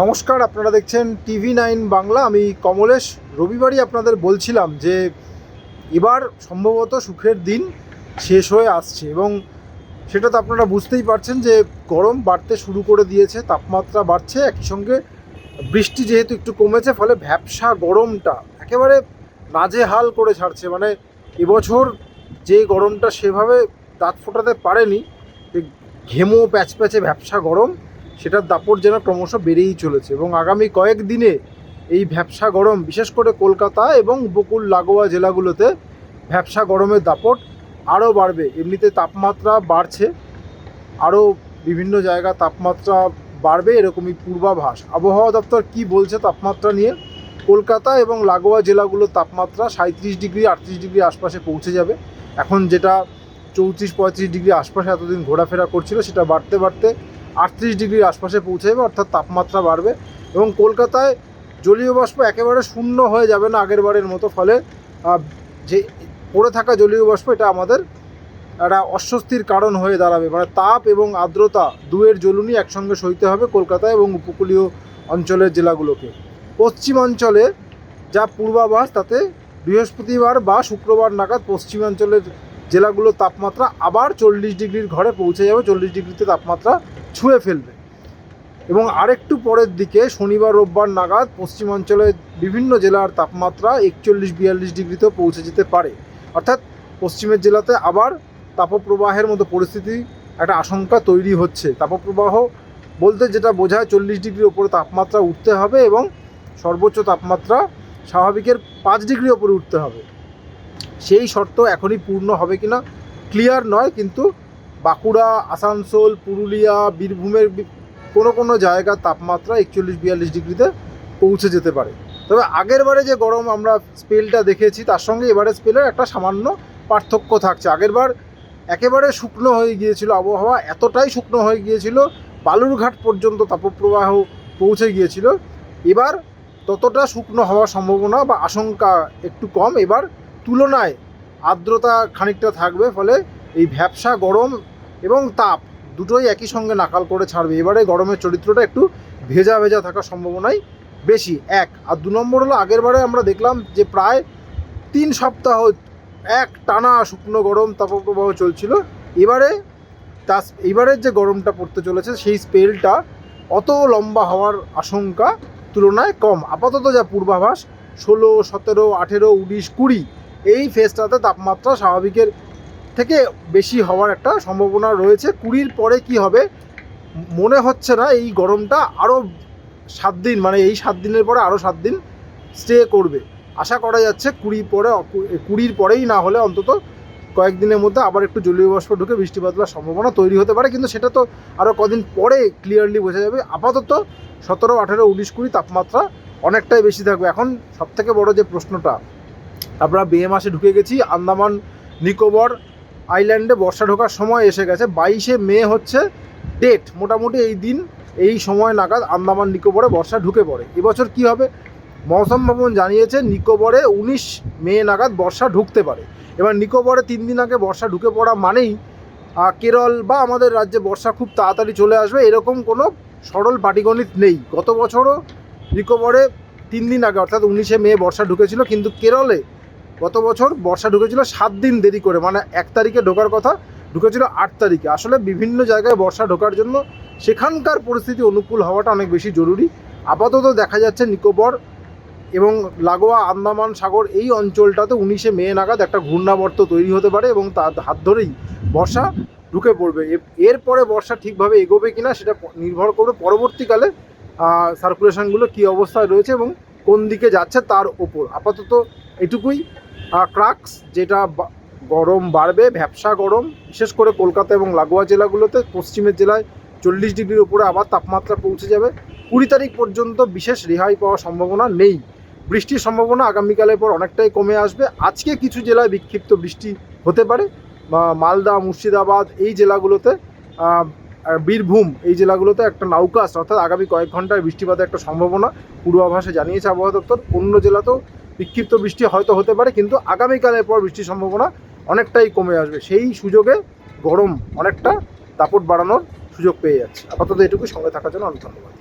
নমস্কার, আপনারা দেখছেন টিভি নাইন বাংলা। আমি কমলেশ। রবিবারই আপনাদের বলছিলাম যে, এবার সম্ভবত সুখের দিন শেষ হয়ে আসছে এবং সেটা তো আপনারা বুঝতেই পারছেন যে, গরম বাড়তে শুরু করে দিয়েছে, তাপমাত্রা বাড়ছে। একই সঙ্গে বৃষ্টি যেহেতু একটু কমেছে, ফলে ভ্যাবসা গরমটা একেবারে নাজেহাল করে ছাড়ছে। মানে এবছর যে গরমটা সেভাবে দাঁত ফোটাতে পারেনি ঘেমো ঘেমো, প্যাচপ্যাচে ভ্যাবসা গরম সেটার দাপট যেন ক্রমশ বেড়েই চলেছে এবং আগামী কয়েক দিনে এই ভ্যাবসা গরম, বিশেষ করে কলকাতা এবং উপকূল লাগোয়া জেলাগুলোতে ভ্যাবসা গরমের দাপট আরও বাড়বে। এমনিতে তাপমাত্রা বাড়ছে, আরও বিভিন্ন জায়গা তাপমাত্রা বাড়বে, এরকমই পূর্বাভাস। আবহাওয়া দপ্তর কি বলছে তাপমাত্রা নিয়ে? কলকাতা এবং লাগোয়া জেলাগুলোর তাপমাত্রা সাঁত্রিশ ডিগ্রি, আটত্রিশ ডিগ্রি আশপাশে পৌঁছে যাবে। এখন যেটা চৌত্রিশ পঁয়ত্রিশ ডিগ্রি আশপাশে এতদিন ঘোরাফেরা করছিল, সেটা বাড়তে বাড়তে আটত্রিশ ডিগ্রির আশপাশে পৌঁছে যাবে অর্থাৎ তাপমাত্রা বাড়বে এবং কলকাতায় জলীয় বাষ্প একেবারে শূন্য হয়ে যাবে না আগের বারের মতো, ফলে যে পড়ে থাকা জলীয় বাষ্প এটা আমাদের একটা অস্বস্তির কারণ হয়ে দাঁড়াবে। মানে তাপ এবং আর্দ্রতা দুয়ের জ্বলুনি একসঙ্গে সইতে হবে কলকাতা এবং উপকূলীয় অঞ্চলের জেলাগুলোকে। পশ্চিমাঞ্চলে যা পূর্বাভাস, তাতে বৃহস্পতিবার বা শুক্রবার নাগাদ পশ্চিমাঞ্চলের জেলাগুলোর তাপমাত্রা আবার চল্লিশ ডিগ্রির ঘরে পৌঁছে যাবে, চল্লিশ ডিগ্রিতে তাপমাত্রা ছুঁয়ে ফেলবে। এবং আরেকটু পরের দিকে শনিবার, রোববার নাগাদ পশ্চিমাঞ্চলের বিভিন্ন জেলার তাপমাত্রা একচল্লিশ, বিয়াল্লিশ ডিগ্রিতেও পৌঁছে যেতে পারে। অর্থাৎ পশ্চিমের জেলাতে আবার তাপপ্রবাহের মতো পরিস্থিতি একটা আশঙ্কা তৈরি হচ্ছে। তাপপ্রবাহ বলতে যেটা বোঝায়, চল্লিশ ডিগ্রির ওপরে তাপমাত্রা উঠতে হবে এবং সর্বোচ্চ তাপমাত্রা স্বাভাবিকের পাঁচ ডিগ্রি ওপরে উঠতে হবে। সেই শর্ত এখনই পূর্ণ হবে কিনা, ক্লিয়ার নয়, কিন্তু বাঁকুড়া, আসানসোল, পুরুলিয়া, বীরভূমের কোনো কোনো জায়গার তাপমাত্রা একচল্লিশ, বিয়াল্লিশ ডিগ্রিতে পৌঁছে যেতে পারে। তবে আগের বারে যে গরম আমরা স্পেলটা দেখেছি, তার সঙ্গে এবারে স্পেলের একটা সামান্য পার্থক্য থাকছে। আগের বার একেবারে শুকনো হয়ে গিয়েছিল আবহাওয়া, এতটাই শুকনো হয়ে গিয়েছিল, বালুরঘাট পর্যন্ত তাপপ্রবাহ পৌঁছে গিয়েছিল। এবার ততটা শুকনো হওয়ার সম্ভাবনা বা আশঙ্কা একটু কম। এবার তুলনায় আর্দ্রতা খানিকটা থাকবে, ফলে এই ভ্যাবসা, গরম এবং তাপ দুটোই একই সঙ্গে নাকাল করে ছাড়বে। এবারে গরমের চরিত্রটা একটু ভেজা ভেজা থাকার সম্ভাবনাই বেশি। এক, আর দু নম্বর হলো, আগের বারে আমরা দেখলাম যে প্রায় তিন সপ্তাহ এক টানা শুকনো গরম তাপপ্রবাহ চলছিল। এবারে তা এবারের যে গরমটা পড়তে চলেছে, সেই স্পেলটা অত লম্বা হওয়ার আশঙ্কা তুলনায় কম। আপাতত যা পূর্বাভাস, ষোলো, সতেরো, আঠেরো, উনিশ, কুড়ি, এই ফেজটাতে তাপমাত্রা স্বাভাবিকের থেকে বেশি হওয়ার একটা সম্ভাবনা রয়েছে। কুড়ির পরে কি হবে? মনে হচ্ছে না এই গরমটা আরও সাত দিন মানে এই সাত দিনের পরে আরও সাত দিন স্টে করবে। আশা করা যাচ্ছে কুড়ি পরে, কুড়ির পরেই না হলে অন্তত কয়েকদিনের মধ্যে আবার একটু জলীয় বাষ্প ঢুকে বৃষ্টিপাত হওয়ার সম্ভাবনা তৈরি হতে পারে। কিন্তু সেটা তো আরও কদিন পরে ক্লিয়ারলি বোঝা যাবে। আপাতত সতেরো, আঠেরো, উনিশ, কুড়ি তাপমাত্রা অনেকটাই বেশি থাকবে। এখন সবথেকে বড় যে প্রশ্নটা, আমরা বে মাসে ঢুকে গেছি, আন্দামান, নিকোবর আইল্যান্ডে বর্ষা ঢোকার সময় এসে গেছে। বাইশে মে হচ্ছে ডেট মোটামুটি এই দিন, এই সময় নাগাদ আন্দামান নিকোবরে বর্ষা ঢুকে পড়ে। এবছর কি হবে? মৌসুম ভবন জানিয়েছে নিকোবরে উনিশ মে নাগাদ বর্ষা ঢুকতে পারে। এবার নিকোবরে তিন দিন আগে বর্ষা ঢুকে পড়া মানেই কেরল বা আমাদের রাজ্যে বর্ষা খুব তাড়াতাড়ি চলে আসবে। এরকম কোনো সরল পাটিগণিত নেই। গত বছরও নিকোবরে তিন দিন আগে, অর্থাৎ উনিশে মে বর্ষা ঢুকেছিল। কিন্তু কেরলে গত বছর বর্ষা ঢুকেছিল সাত দিন দেরি করে মানে এক তারিখে ঢোকার কথা, ঢুকেছিল আট তারিখে। আসলে বিভিন্ন জায়গায় বর্ষা ঢোকার জন্য সেখানকার পরিস্থিতি অনুকূল হওয়াটা অনেক বেশি জরুরি। আপাতত দেখা যাচ্ছে নিকোবর এবং লাগোয়া আন্দামান সাগর এই অঞ্চলটাতে উনিশে মে নাগাদ একটা ঘূর্ণাবর্ত তৈরি হতে পারে এবং তার হাত ধরেই বর্ষা ঢুকে পড়বে। এরপরে বর্ষা ঠিকভাবে এগোবে কিনা সেটা নির্ভর করবে পরবর্তীকালে সার্কুলেশনগুলো কী অবস্থায় রয়েছে এবং কোন দিকে যাচ্ছে তার ওপর। আপাতত এটুকুই। ক্রাক্স, যেটা গরম বাড়বে, ভ্যাবসা গরম, বিশেষ করে কলকাতা এবং লাগোয়া জেলাগুলোতে পশ্চিমের জেলায় চল্লিশ ডিগ্রির উপরে আবার তাপমাত্রা পৌঁছে যাবে। কুড়ি তারিখ পর্যন্ত বিশেষ রেহাই পাওয়ার সম্ভাবনা নেই। বৃষ্টির সম্ভাবনা আগামীকালের পর অনেকটাই কমে আসবে। আজকে কিছু জেলায় বিক্ষিপ্ত বৃষ্টি হতে পারে। মালদা, মুর্শিদাবাদ এই জেলাগুলোতে বীরভূম এই জেলাগুলোতে একটা নাউকাস অর্থাৎ আগামী কয়েক ঘন্টায় বৃষ্টিপাতের একটা সম্ভাবনা পূর্বাভাসে জানিয়েছে আবহাওয়া দপ্তর। অন্য জেলাতেও বিক্ষিপ্ত বৃষ্টি হয়তো হতে পারে, কিন্তু আগামীকালের পর বৃষ্টির সম্ভাবনা অনেকটাই কমে আসবে। সেই সুযোগে গরম অনেকটা দাপট বাড়ানোর সুযোগ পেয়ে যাচ্ছে। আপাতত এটুকু সঙ্গে থাকার জন্য অনেক ধন্যবাদ।